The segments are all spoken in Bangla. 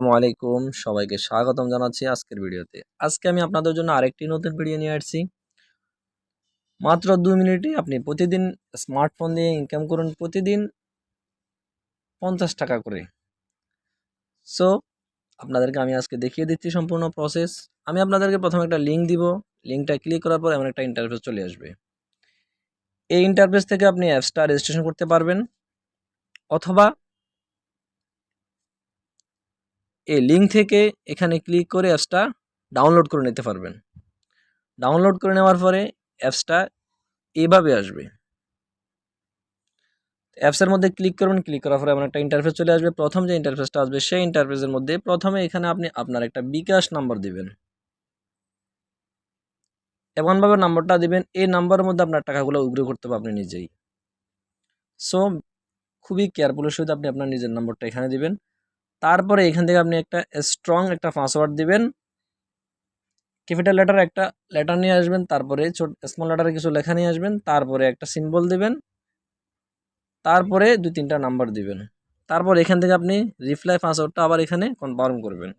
আলাইকুম। সবাইকে স্বাগতম জানাচ্ছি আজকের ভিডিওতে। আজকে আমি আপনাদের জন্য আরেকটি নতুন ভিডিও নিয়ে আসছি। মাত্র দু মিনিটে আপনি প্রতিদিন স্মার্টফোন দিয়ে ইনকাম করুন প্রতিদিন পঞ্চাশ টাকা করে। সো আপনাদেরকে আমি আজকে দেখিয়ে দিচ্ছি সম্পূর্ণ প্রসেস আমি আপনাদেরকে প্রথমে একটা লিঙ্ক দিব। লিঙ্কটা ক্লিক করার পর এমন একটা ইন্টারফেস চলে আসবে। এই ইন্টারফেস থেকে আপনি অ্যাপসটা রেজিস্ট্রেশন করতে পারবেন। অথবা এই লিঙ্ক থেকে এখানে ক্লিক করে অ্যাপসটা ডাউনলোড করে নিতে পারবেন। ডাউনলোড করে নেওয়ার পরে অ্যাপসটা এভাবে আসবে। অ্যাপসের মধ্যে ক্লিক করবেন ক্লিক করার পরে এমন একটা ইন্টারফেস চলে আসবে। প্রথম যে ইন্টারফেসটা আসবে, সেই ইন্টারফেসের মধ্যে প্রথমে এখানে আপনি আপনার একটা বিকাশ নাম্বার দিবেন। এমনভাবে নাম্বারটা দিবেন, এই নাম্বারের মধ্যে আপনার টাকাগুলো উগ্র করতে হবে আপনি নিজেই। সো খুবই কেয়ারফুলের সহিত আপনি আপনার নিজের নাম্বারটা এখানে দিবেন। তারপরে এখান থেকে আপনি একটা স্ট্রং একটা পাসওয়ার্ড দিবেন। ক্যাপিটাল লেটার একটা লেটার নিয়ে আসবেন, তারপরে ছোট স্মল লেটারে কিছু লেখা নিয়ে আসবেন, তারপরে একটা সিম্বল দিবেন, তারপরে দুই তিনটা নাম্বার দিবেন। তারপর এখান থেকে আপনি রিপ্লাই পাসওয়ার্ডটা আবার এখানে কনফার্ম করবেন।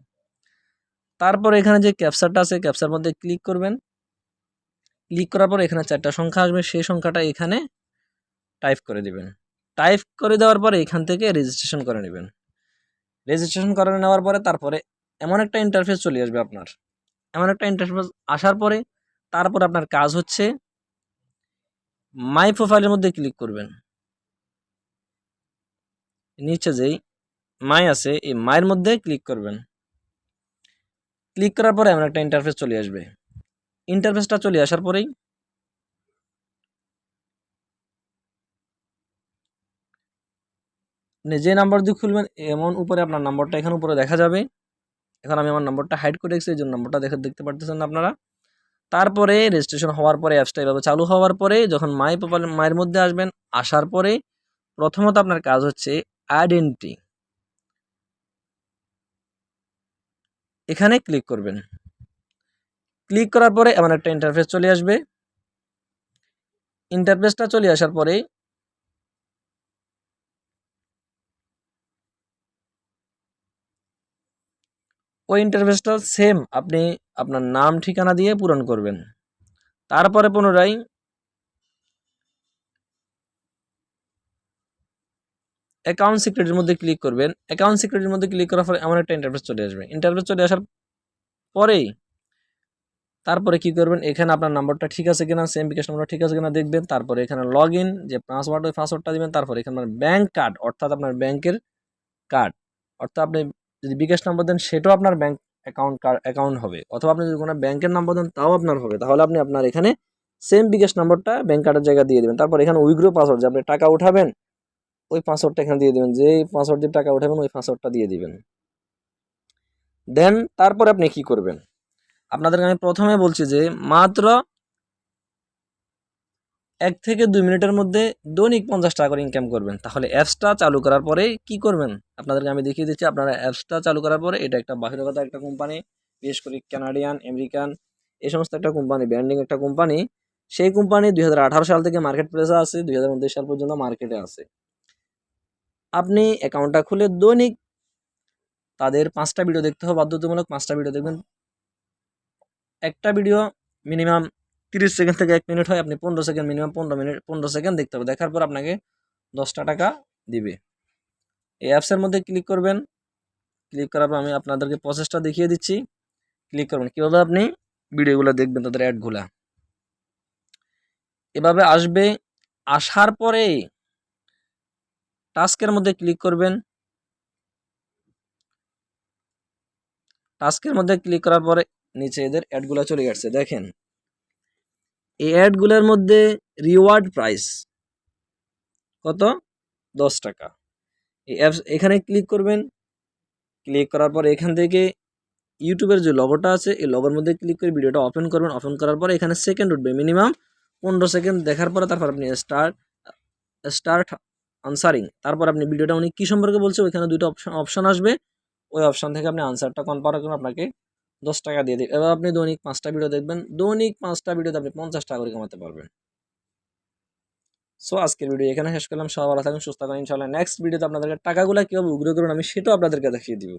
তারপর এখানে যে ক্যাপচারটা আছে ক্যাপচার মধ্যে ক্লিক করবেন। ক্লিক করার পর এখানে চারটা সংখ্যা আসবে, সেই সংখ্যাটা এখানে টাইপ করে দিবেন। টাইপ করে দেওয়ার পরে এখান থেকে রেজিস্ট্রেশন করে নেবেন। রেজিস্ট্রেশন করে নেওয়ার পরে তারপরে এমন একটা ইন্টারফেস চলে আসবে আপনার। এমন একটা ইন্টারফেস আসার পরে তারপর আপনার কাজ হচ্ছে মাই প্রোফাইলের মধ্যে ক্লিক করবেন। নিচে যেই মাই আছে, এই মায়ের মধ্যে ক্লিক করবেন। ক্লিক করার পরে এমন একটা ইন্টারফেস চলে আসবে। ইন্টারফেসটা চলে আসার পরেই আপনি যে নাম্বার দিয়ে খুলবেন, এমন উপরে আপনার নাম্বারটা এখানে উপরে দেখা যাবে। এখন আমি আমার নাম্বারটা হাইড করে রেখেছি, এই জন্য নাম্বারটা দেখে দেখতে পারতেছেন আপনারা। তারপরে রেজিস্ট্রেশন হওয়ার পরে অ্যাপসটা এভাবে চালু হওয়ার পরে, যখন মাই প্রোফাইল মায়ের মধ্যে আসবেন, আসার পরে প্রথমত আপনার কাজ হচ্ছে আইডেন্টি এখানে ক্লিক করবেন। ক্লিক করার পরে এমন একটা ইন্টারফেস চলে আসবে। ইন্টারফেসটা চলে আসার পরে ওই ইন্টারফেসটা সেম আপনি আপনার নাম, ঠিকানা দিয়ে পূরণ করবেন। তারপরে পুনরায় অ্যাকাউন্ট সিক্রেটের মধ্যে ক্লিক করবেন। অ্যাকাউন্ট সিক্রেটের মধ্যে ক্লিক করার পরে এমন একটা ইন্টারফেস চলে আসবে। ইন্টারফেস চলে আসার পরেই তারপরে কি করবেন? এখানে আপনার নাম্বারটা ঠিক আছে কিনা সেম বিকাশ নাম্বারটা ঠিক আছে কিনা দেখবেন। তারপরে এখানে লগ ইন যে পাসওয়ার্ড ওই পাসওয়ার্ডটা দিবেন। তারপরে এখানে ব্যাঙ্ক কার্ড অর্থাৎ আপনার ব্যাংকের কার্ড অর্থাৎ আপনি যদি বিকাশ নাম্বার দেন, সেটাও আপনার ব্যাংক অ্যাকাউন্ট অ্যাকাউন্ট হবে। অথবা আপনি যদি কোনো ব্যাংকের নাম্বার দেন, তাও আপনার হবে। তাহলে আপনি আপনার এখানে সেম বিকাশ নাম্বারটা ব্যাংক কার্ডের জায়গায় দিয়ে দেবেন। তারপর এখানে উইগ্রো পাসওয়ার্ড যে আপনি টাকা উঠাবেন, ওই পাসওয়ার্ডটা এখানে দিয়ে দেবেন। যেই পাসওয়ার্ড দিয়ে টাকা উঠাবেন, ওই পাসওয়ার্ডটা দিয়ে দিবেন। দেন তারপরে আপনি কি করবেন? আপনাদেরকে আমি প্রথমে বলছি যে, মাত্র এক থেকে দুই মিনিটের মধ্যে দৈনিক পঞ্চাশ টাকা করে ইনকাম করবেন। তাহলে অ্যাপসটা চালু করার পরে কি করবেন? আপনাদেরকে আমি দেখিয়ে দিচ্ছি, আপনারা অ্যাপসটা চালু করার পরে এটা একটা বাহিরগত একটা কোম্পানি বিশেষ করে কানাডিয়ান আমেরিকান এই সমস্ত একটা কোম্পানি ব্র্যান্ডিং একটা কোম্পানি সেই কোম্পানি দু হাজার আঠারো সাল থেকে মার্কেট প্লেসে আছে, দুই সাল পর্যন্ত মার্কেটে আছে। আপনি অ্যাকাউন্টটা খুলে দৈনিক তাদের পাঁচটা ভিডিও দেখতে হবে, বাধ্যতামূলক পাঁচটা ভিডিও দেখবেন। একটা ভিডিও মিনিমাম তিরিশ সেকেন্ড থেকে এক মিনিট হয়, আপনি পনেরো সেকেন্ড মিনিমাম পনেরো মিনিট, পনেরো সেকেন্ড দেখতে হবে। দেখার পর আপনাকে দশটা টাকা দিবে। এই অ্যাপসের মধ্যে ক্লিক করবেন। ক্লিক করার পর আমি আপনাদেরকে প্রসেসটা দেখিয়ে দিচ্ছি। ক্লিক করবেন। কীভাবে আপনি ভিডিওগুলো দেখবেন, তাদের অ্যাডগুলা এভাবে আসবে। আসার পরে টাস্কের মধ্যে ক্লিক করবেন। টাস্কের মধ্যে ক্লিক করার পরে নিচে এদের অ্যাডগুলো চলে যাচ্ছে দেখেন। এই অ্যাডগুলোর মধ্যে রিওয়ার্ড প্রাইস কত? দশ টাকা। এই অ্যাপস এখানে ক্লিক করবেন। ক্লিক করার পর এখান থেকে ইউটিউবের যে লগোটা আছে, এই লগোর মধ্যে ক্লিক করে ভিডিওটা ওপেন করবেন। ওপেন করার পর এখানে সেকেন্ড উঠবে। মিনিমাম পনেরো সেকেন্ড দেখার পরে তারপর আপনি স্টার্ট স্টার্ট আনসারিং তারপর আপনি ভিডিওটা উনি কী সম্পর্কে বলছে, ওইখানে দুটো অপশন অপশান আসবে। ওই অপশান থেকে আপনি আনসারটা কনফার্ম করে আপনাকে দশ টাকা দিয়ে দেবে এবার আপনি দৈনিক পাঁচটা ভিডিও দেখবেন। দৈনিক পাঁচটা ভিডিওতে আপনি পঞ্চাশ টাকা করে কমাতে পারবেন। সো আজকের ভিডিও এখানে শেষ করলাম। সবাই ভালো থাকুন সুস্থ থাকুন ইনশাল্লাহ নেক্সট ভিডিওতে আপনাদেরকে টাকাগুলো কীভাবে উগ্র করুন আমি সেটাও আপনাদেরকে দেখিয়ে দিব।